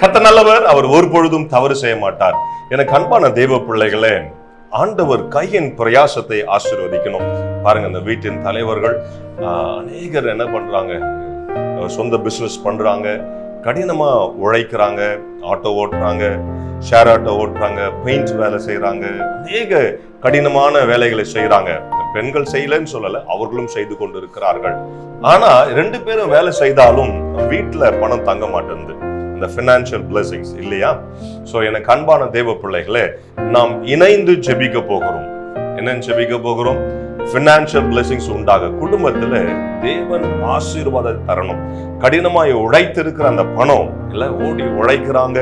கத்த நல்லவர் அவர் ஒரு பொழுதும் தவறு செய்ய மாட்டார் எனக்கு அன்பான தெய்வ பிள்ளைகளே ஆண்டவர் கையின் பிரயாசத்தை ஆசீர்வதிக்கணும். பாருங்க இந்த வீட்டின் தலைவர்கள் அநேகர் என்ன பண்றாங்க? சொந்த பிசினஸ் பண்றாங்க. கடினமாக உழைக்கிறாங்க ஆட்டோ ஓட்டுறாங்க ஷேர் ஆட்டோ ஓட்டுறாங்க பெயிண்ட் வேலை செய்கிறாங்க அநேக கடினமான வேலைகளை செய்கிறாங்க பெண்கள் செய்யலன்னு சொல்லலை அவர்களும் செய்து கொண்டு இருக்கிறார்கள் ஆனால் ரெண்டு பேரும் வேலை செய்தாலும் வீட்டில் பணம் தங்க மாட்டேங்குது. இந்த ஃபினான்ஷியல் பிளெஸிங்ஸ் இல்லையா? ஸோ எனக்கு அன்பான தேவ பிள்ளைகளே நாம் இணைந்து ஜெபிக்க போகிறோம். என்னன்னு ஜெபிக்க போகிறோம்? ஃபினான்ஷியல் பிளெஸிங்ஸ் உண்டாக. குடும்பத்தில் தேவன் ஆசீர்வாதம் தரணும். கடினமாக உழைத்திருக்கிற அந்த பணம் இல்லை ஓடி உழைக்கிறாங்க.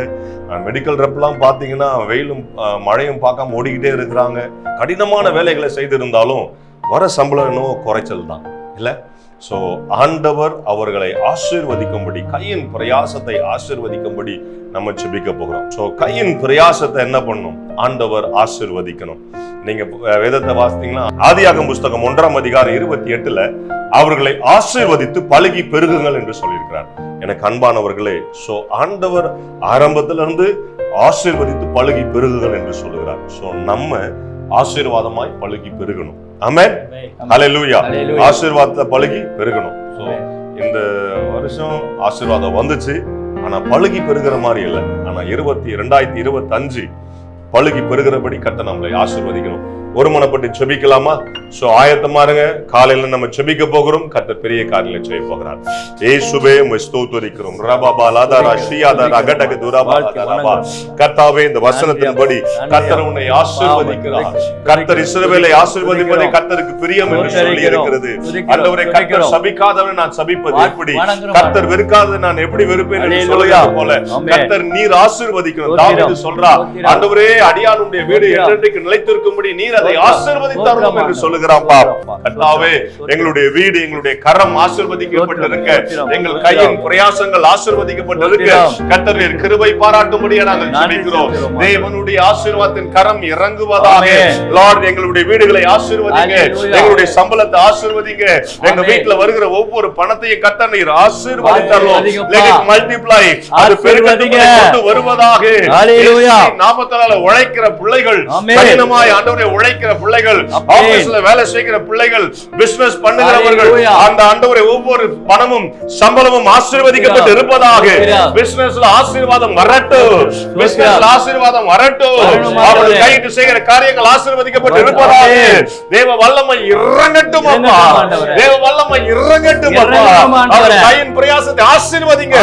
மெடிக்கல் ரெப்லாம் பார்த்தீங்கன்னா வெயிலும் மழையும் பார்க்காம ஓடிக்கிட்டே இருக்கிறாங்க. கடினமான வேலைகளை செய்திருந்தாலும் வர சம்பளம் என்னவோ குறைச்சல் தான். இல்லை? ஸோ ஆண்டவர் அவர்களை ஆசீர்வதிக்கும்படி கையின் பிரயாசத்தை ஆசீர்வதிக்கும்படி நம்ம செபிக்க போகிறோம். ஸோ கையின் பிரயாசத்தை என்ன பண்ணும்? ஆண்டவர் ஆசீர்வதிக்கணும். நீங்க வேதத்தை வாசித்தீங்கன்னா ஆதியாகம் புஸ்தகம் ஒன்றாம் அதிகாரம் இருபத்தி எட்டுல அவர்களை ஆசீர்வதித்து பழகி பெருகுங்கள் என்று சொல்லியிருக்கிறார். எனக்கு அன்பானவர்களே ஸோ ஆண்டவர் ஆரம்பத்துல இருந்து ஆசீர்வதித்து பழகி பெருகுங்கள் என்று சொல்லுகிறார். ஸோ நம்ம ஆசீர்வாதமாய் பழகி பெருகணும். ஹalleluya. Hallelujah. ஆசீர்வாதத்தை பழகி பெருகணும். So, இந்த வருஷம் ஆசீர்வாதம் வந்துச்சு. ஆனா பழுகி பெருகிற மாதிரி இல்லை. ஆனா இருபத்தி ரெண்டாயிரத்தி இருபத்தி அஞ்சு பழுகி பெருகிறபடி கத்த நம்மளை ஆசீர்வதிக்கணும். ஒரு மனப்பட்டு செபிக்கலாமா? சோ ஆயத்தமா இருங்க காலையில நம்ம செபிக்க போகிறோம். கத்த பெரிய காரியம் செய்ய போகிறார். ஏசுபே ஸ்தோத்திரிக்கிறோம். ரபாபா லாதாரா ஷியாதா ரகடக துராபா லாதாரா கர்த்தாவே இந்த வசனத்தின்படி கர்த்தர் உன்னை ஆசீர்வதிக்கிறார். கர்த்தர் இஸ்ரவேலை ஆசீர்வதிப்பதை கர்த்தருக்கு பிரியம் என்று சொல்லி இருக்கிறது ஆண்டவரே கர்த்தர் சபிக்காதவன் நான் சபிப்பது எப்படி? கர்த்தர் வெறுக்காததை நான் எப்படி வெறுப்பேன் என்று சொல்லுகிறது போல கர்த்தர் நீர் ஆசீர்வதிக்கணும். தாவீது சொல்றா ஆண்டவரே அடியானுடைய வீடு என்றென்றைக்கு நிலைத்திருக்கும்படி நீர் அதை ஆசீர்வதித்தரணும் என்று சொல்லுகிறான் கர்த்தாவே எங்களுடைய வீடு எங்களுடைய கரம் ஆசீர்வதிக்கப்பட்டிருக்க. எங்கள் கையின் பிரயாசங்கள் ஆசீர்வதிக்கப்பட்டிருக்க. கர்த்தர் நீர் கிருபை பாராட்டும்படியா நாங்கள் ஜெபிக்கிறோம். தேவனுடைய ஆசீர்வாதத்தின் கரம் இறங்குவதாக லார்ட் எங்களுடைய வீடுகளை ஆசீர்வதிங்க. எங்களுடைய சம்பளத்தை ஆசீர்வதிங்க. எங்க. வீட்டுல வருகிற ஒவ்வொரு பணத்தையும் கர்த்தர் நீர் it multiply. அது ஆசீர்வதிங்க. கொண்டு வருவதாக. நாமத்தினால உழைக்கிற பிள்ளைகள். கடினமாய் ஆண்டவரை உழைக்கிற பிள்ளைகள். ஆபீஸ்ல வேலை செய்கிற பிள்ளைகள் பிசினஸ் பண்ணுகிறவர்கள். அந்த ஆண்டவரை ஒவ்வொரு பணமும் சம்பளமும் ஆசீர்வதிக்கப்பட்டு இருப்பதாக. பிசினஸ்ல ஆசீர்வாதம் வரட்டும் பிசினஸ்ல ஆசீர்வாதம் வரட்டும் அவர்கள். கையிட்டு செய்கிற காரியங்கள் ஆசீர்வதிக்கப்பட்டு இருப்பதாக. தேவ வல்லமை இறங்கட்டும் அப்பா ஆண்டவரே. தேவ வல்லமை இறங்கட்டும் அப்பா ஆண்டவரே. அவர் கையின் பிரயாசத்தை ஆசீர்வதிங்க.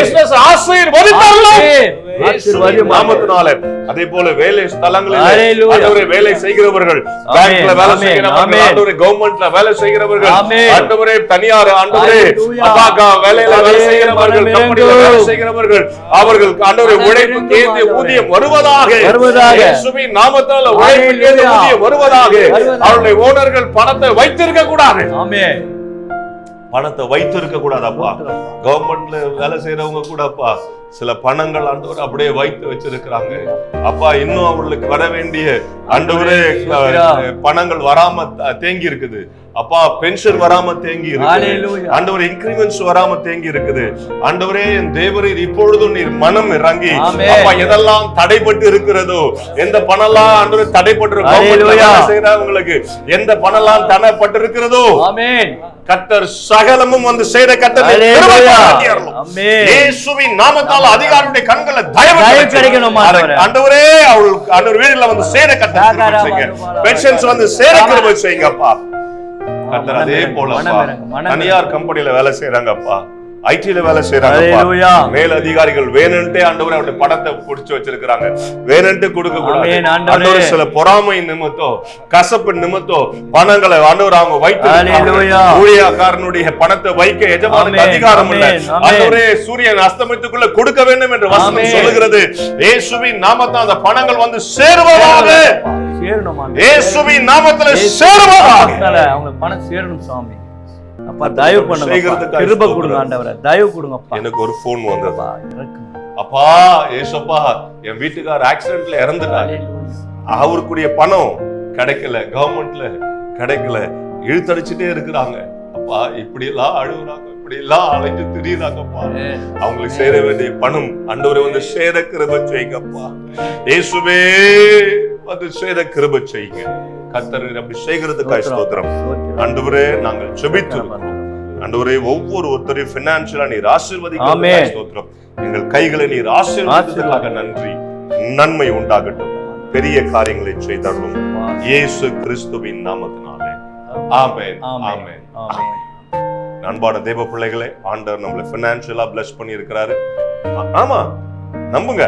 பிசினஸ் ஆசீர்வதித்தார்கள் நாமத்தினாலே அதே போல வேலை ஸ்தலங்களில் வேலை செய்கிறவர்கள் பேங்க்ல வேலை. செய்கிறவர்கள். ஆண்டவரே கவர்மெண்ட்ல வேலை செய்கிறவர்கள். ஆண்டவரே தனியார் ஆண்டவரே. அப்பாக்கா வேலையில வேலை. செய்கிறவர்கள் இறங்கும். வேலை செய்கிறவர்கள் அவர்கள் ஆண்டவரே உழைப்பு ஆண்டவரே. ஊதியம் வருவதாக வருவதாக. இயேசுவின் நாமத்தால உழைப்பு Hallelujah. ஊதியம் வருவதாக வருவதாக. அவருடைய ஓனர்கள் பணத்தை வைத்திருக்க கூடாது ஆமென் பணத்தை வைத்திருக்க கூடாதப்பா. கவர்மெண்ட்ல வேலை செய்யறவங்க கூட அப்பா சில பணங்கள் ஆண்டவர் அப்படியே வைத்து வச்சிருக்கிறாங்க. அப்பா இன்னும் அவர்களுக்கு வர வேண்டிய ஆண்டவரே பணங்கள் வராம தேங்கி இருக்குது. அப்பா பென்ஷன் வராம தேங்கி Hallelujah. ஆண்டவர் இன்கிரிமெண்ட்ஸ் வராம தேங்கி இருக்குது ஆண்டவரே என் தேவரீர் இப்பொழுதும் நீர் மனம் இறங்கி. அப்பா எதெல்லாம் தடைப்பட்டு இருக்கிறதோ எந்த பணம்லாம் ஆண்டவர் தடைப்பட்டு. செய்யறவங்களுக்கு எந்த பணம்லாம் தடைப்பட்டு இருக்கிறதோ ஆமென் கர்த்தர் சகலமும் வந்து செய்த. ஆமென். இயேசுவின் நாமத்தால் அதிகாரியுடைய கண்களை தயவு கிடைக்கணும். ஆண்டவரே. அவள் ஆண்டவர் வீடுல வந்து சேர செய்யுங்க பென்ஷன்ஸ் வந்து சேர கிருபை செய்யுங்கப்பா கர்த்தர் அதே போல தனியார் கம்பெனில வேலை செய்யறாங்கப்பா ஐடில வேலை Hallelujah. மேல் அதிகாரிகள் வேணும்ட்டே ஆண்டவரே அவருடைய பணத்தை புடிச்சு வச்சிருக்காங்க வேணும்ட்டு கொடுக்க கூடாது. சில பொறாமை நிமித்தம் கசப்பு நிமித்தம் பணங்களை ஆண்டவர் அவங்க வைத்து. ஊழியக்காரனுடைய பணத்தை வைக்க எஜமானுக்கு அதிகாரம் இல்லை. ஆண்டவரே சூரியன் அஸ்தமத்துக்குள்ள கொடுக்க வேண்டும் என்று வசனம். சொல்லுகிறது. இயேசுவின் நாமத்தால் அந்த பணங்கள் வந்து சேருவதாக. சேரணும். இயேசுவின் நாமத்துல நாமத்தினால அவங்களுக்கு பணம் சேரணும் சாமி அப்பா தயவு பண்ணுங்க கிருப. கொடுங்க. ஆண்டவரே. தயவு கொடுங்கப்பா. எனக்கு ஒரு போன் வந்தது. அப்பா, ஏசப்பா என் வீட்டுக்கார் ஆக்சிடென்ட்ல இறந்துட்டாரு. அவருக்குரிய பணம் கிடைக்கல. கவர்மெண்ட்ல கிடைக்கல. இழுத்தடிச்சுட்டே இருக்கிறாங்க. அப்பா இப்படி எல்லாம் அழுகுறாங்க. இப்படி எல்லாம் அலைஞ்சு திரியுறாங்கப்பா. அவங்களுக்கு சேர வேண்டிய பணம். ஆண்டவரை வந்து சேர கிருப செய்யுங்கப்பா. இயேசுவே. வந்து சேர கிருப செய்யுங்க. கர்த்தர் அப்படி செய்கிறதுக்காக ஸ்தோத்திரம். ஆண்டவரே நாங்கள் செபித்து ஆண்டவரே. ஒவ்வொரு ஒருத்தரையும் பினான்சியலா நீர் ஆமென். ஸ்தோத்திரம். எங்கள் கைகளை நீர் ஆசீர்வதித்ததுக்காக நன்றி. நன்மை உண்டாகட்டும். பெரிய காரியங்களை செய்தருளும் இயேசு கிறிஸ்துவின் நாமத்தினாலே. ஆமென். ஆமென். ஆமென். அன்பான தேவ பிள்ளைகளே ஆண்டவர் நம்மளை பினான்சியலா பிளஸ் பண்ணி இருக்கிறாரு ஆமா. நம்புங்க.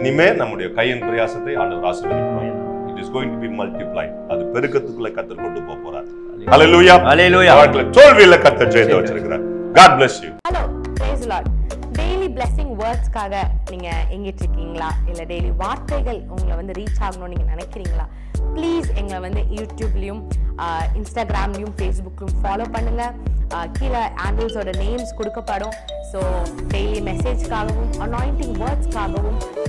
இனிமே நம்முடைய கையின் பிரயாசத்தை ஆண்டவர் ஆசீர்வதிப்பார் it is going to be multiply அது பெருக்கத்துக்குள்ள கத்தர் கொண்டு போக போறார். ஹalleluya ஹalleluya வாழ்க்கையில தோல்வியில கத்தர் ஜெயத்தை வச்சிருக்கிறார். God bless you. Hello praise Lord daily blessing வேர்ட்ஸ்க்காக நீங்க எங்கிட்டு இருக்கீங்களா? இல்ல டெய்லி வார்த்தைகள் உங்களை வந்து ரீச் ஆகணும்னு நீங்க நினைக்கிறீங்களா? ப்ளீஸ் எங்களை வந்து யூடியூப்லயும் இன்ஸ்டாகிராம்லயும் ஃபேஸ்புக்லயும் ஃபாலோ பண்ணுங்க. ஆஹ் கீழே ஆண்டில்ஸோட நேம்ஸ் கொடுக்கப்படும். ஸோ டெய்லி மெசேஜ்க்காகவும் அனாயிண்டிங் வேர்ட்ஸ்க்காகவும்